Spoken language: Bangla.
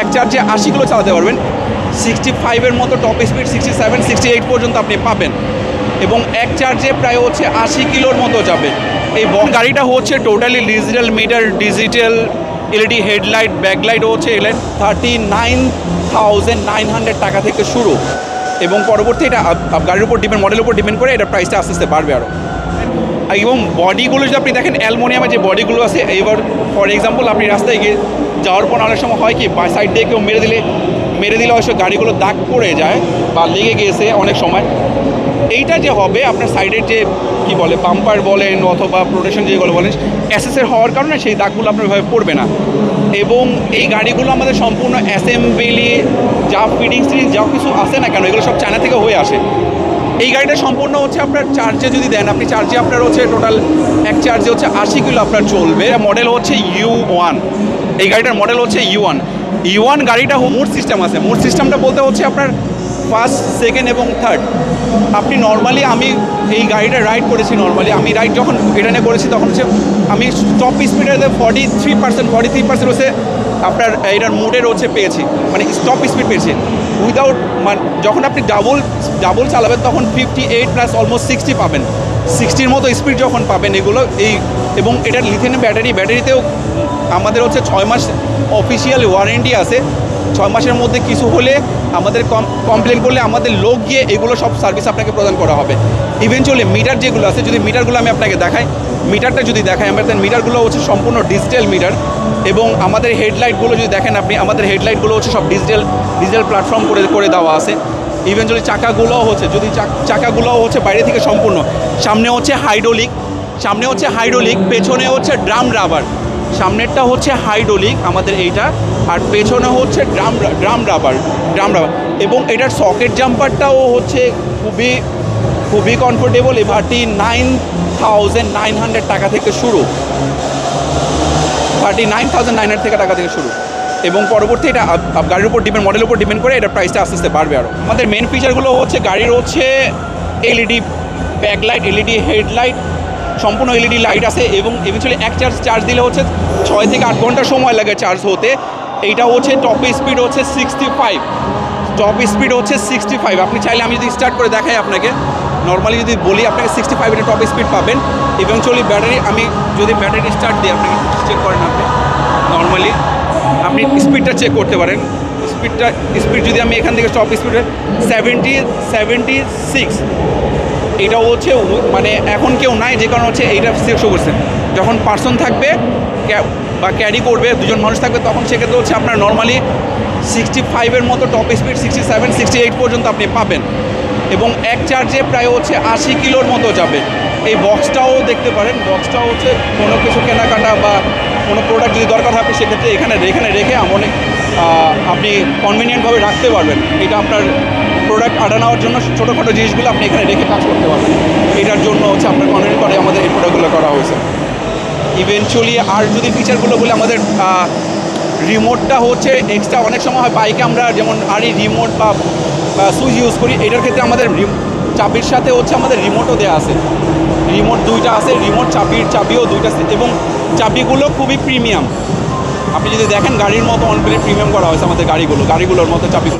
এক চার্জে আশি কিলো চালাতে পারবেন। সিক্সটি ফাইভের মতো top speed sixty seven sixty eight পর্যন্ত আপনি পাবেন। এবং এক চার্জে প্রায় হচ্ছে আশি কিলোর মতো যাবে। এই ব- গাড়িটা হচ্ছে totally digital meter digital LED headlight backlight হচ্ছে এলেন thirty nine thousand nine hundred টাকা থেকে শুরু। এবং পরবর্তী এটা গাড়ির উপর ডিপেন্ড মডেলের উপর ডিপেন্ড করে এটা প্রাইসটা আস্তে আস্তে বাড়বে আরও এবং বডিগুলো যদি আপনি দেখেন, অ্যালমোনিয়ামের যে বডিগুলো আছে এবার ফর এক্সাম্পল আপনি রাস্তায় গিয়ে যাওয়ার পর অনেক সময় হয় কি, বা সাইড দিয়ে কেউ মেরে দিলে মেরে দিলে অবশ্য গাড়িগুলো দাগ পড়ে যায় বা লেগে গিয়েছে অনেক সময়। এইটা যে হবে, আপনার সাইডের যে, কি বলে বাম্পার বলেন অথবা প্রোটেকশন যেগুলো বলেন অ্যাসেসের হওয়ার কারণে সেই দাগগুলো আপনার ভাবে পড়বে না। এবং এই গাড়িগুলো আমাদের সম্পূর্ণ অ্যাসেম্বলি যা ফিডিং সিরিজ যা কিছু আসে না কেন, এগুলো সব চায়না থেকে হয়ে আসে। এই গাড়িটা সম্পূর্ণ হচ্ছে আপনার চার্জে যদি দেন, আপনি চার্জে আপনার হচ্ছে টোটাল এক চার্জে হচ্ছে আশি কিলো আপনার চলবে। মডেল হচ্ছে ইউ ওয়ান এই গাড়িটার মডেল হচ্ছে ইউ ওয়ান ইউ ওয়ান গাড়িটা মোড সিস্টেম আছে। মোড সিস্টেমটা বলতে হচ্ছে আপনার ফার্স্ট সেকেন্ড এবং থার্ড আপনি নর্মালি আমি এই গাড়িটা রাইড করেছি নর্মালি আমি রাইড যখন এটা নিয়ে করেছি তখন হচ্ছে আমি টপ স্পিডে forty three percent forty three percent হচ্ছে আপনার এটার মোডের হচ্ছে পেয়েছি। মানে স্টপ স্পিড পেয়েছি। উইদাউট মানে যখন আপনি ডাবল ডাবল চালাবেন তখন fifty eight plus almost sixty পাবেন। সিক্সটির মতো স্পিড যখন পাবেন এগুলো, এই, এবং এটার লিথেন ব্যাটারি ব্যাটারিতেও আমাদের হচ্ছে ছয় মাস অফিসিয়াল ওয়ারেন্টি আছে। ছয় মাসের মধ্যে কিছু হলে আমাদের কম কমপ্লেন করলে আমাদের লোক গিয়ে এগুলো সব সার্ভিস আপনাকে প্রদান করা হবে। ইভেনচুয়ালি মিটার যেগুলো আছে, যদি মিটারগুলো আমি আপনাকে দেখাই মিটারটা যদি দেখাই আমাদের মিটারগুলো হচ্ছে সম্পূর্ণ ডিজিটাল মিটার এবং আমাদের হেডলাইটগুলো যদি দেখেন আপনি, আমাদের হেডলাইটগুলো হচ্ছে সব ডিজিটাল ডিজিটাল প্ল্যাটফর্ম করে করে দেওয়া আছে। ইভেনচুয়ালি চাকাগুলোও হচ্ছে, যদি চাকাগুলোও হচ্ছে বাইরে থেকে সম্পূর্ণ, সামনে হচ্ছে হাইড্রোলিক সামনে হচ্ছে হাইড্রোলিক পেছনে হচ্ছে ড্রাম রাবার সামনেরটা হচ্ছে হাইড্রোলিক, আমাদের এইটা, আর পেছনে হচ্ছে drum drum rubber drum rubber. এবং এটার সকেট জাম্পারটাও হচ্ছে খুবই খুবই comfortable thirty nine thousand nine hundred টাকা থেকে শুরু। থার্টি নাইন থাউজেন্ড নাইন থেকে টাকা থেকে শুরু। এবং পরবর্তী এটা গাড়ির উপর ডিপেন্ড মডেলের উপর ডিপেন্ড করে এটা প্রাইসটা আস্তে আস্তে বাড়বে আরও আমাদের মেন ফিচারগুলো হচ্ছে গাড়ির হচ্ছে এলইডি ব্যাকলাইট এলইডি হেডলাইট সম্পূর্ণ এলইডি লাইট আছে এবং এভেন্চুয়ালি এক চার্জ চার্জ দিলে হচ্ছে ছয় থেকে আট ঘণ্টা সময় লাগে চার্জ হতে। এইটা হচ্ছে টপ স্পিড হচ্ছে সিক্সটি ফাইভ টপ স্পিড হচ্ছে সিক্সটি ফাইভ আপনি চাইলে আমি যদি স্টার্ট করে দেখাই আপনাকে নর্মালি যদি বলি আপনাকে সিক্সটি ফাইভ এটা টপ স্পিড পাবেন। ইভেনচুয়ালি ব্যাটারি আমি যদি ব্যাটারি স্টার্ট দিই আপনাকে চেক করেন আপনি। নর্মালি আপনি স্পিডটা চেক করতে পারেন। স্পিডটা স্পিড যদি আমি এখান থেকে top speed seventy seventy six এটা হচ্ছে মানে এখন কেউ নাই, যে কারণ হচ্ছে এইটা শো করছে। যখন পার্সন থাকবে বা ক্যারি করবে, দুজন মানুষ থাকবে, তখন সেক্ষেত্রে হচ্ছে আপনার নর্মালি সিক্সটি ফাইভের মতো top speed sixty seven sixty eight পর্যন্ত আপনি পাবেন। এবং এক চার্জে প্রায় হচ্ছে আশি কিলোর মতো যাবে। এই বক্সটাও দেখতে পারেন বক্সটাও হচ্ছে কোনো কিছু কেনাকাটা বা হবে সেক্ষেত্রে এখানে এখানে রেখে অনেক আপনি কনভিনিয়েন্টভাবে রাখতে পারবেন। এটা আপনার প্রোডাক্ট আডা নেওয়ার জন্য ছোটোখাটো জিনিসগুলো আপনি এখানে রেখে কাজ করতে পারবেন। এটার জন্য হচ্ছে আপনার কনভিনিয়েন্ট করে আমাদের এই প্রোডাক্টগুলো করা হয়েছে। ইভেনচুয়ালি আর যদি ফিচারগুলো বলে, আমাদের রিমোটটা হচ্ছে এক্সট্রা অনেক সময় হয়। বাইকে আমরা যেমন আরই রিমোট বা সুইচ ইউজ করি, এটার ক্ষেত্রে আমাদের চাবির সাথে হচ্ছে আমাদের রিমোটও দেওয়া আছে। রিমোট দুইটা আছে রিমোট চাবির চাবিও দুইটা আছে। এবং চাবিগুলো খুবই প্রিমিয়াম আপনি যদি দেখেন গাড়ির মতো অনেক প্রিমিয়াম করা হয়েছে আমাদের গাড়িগুলো গাড়িগুলোর মতো চাবিগুলো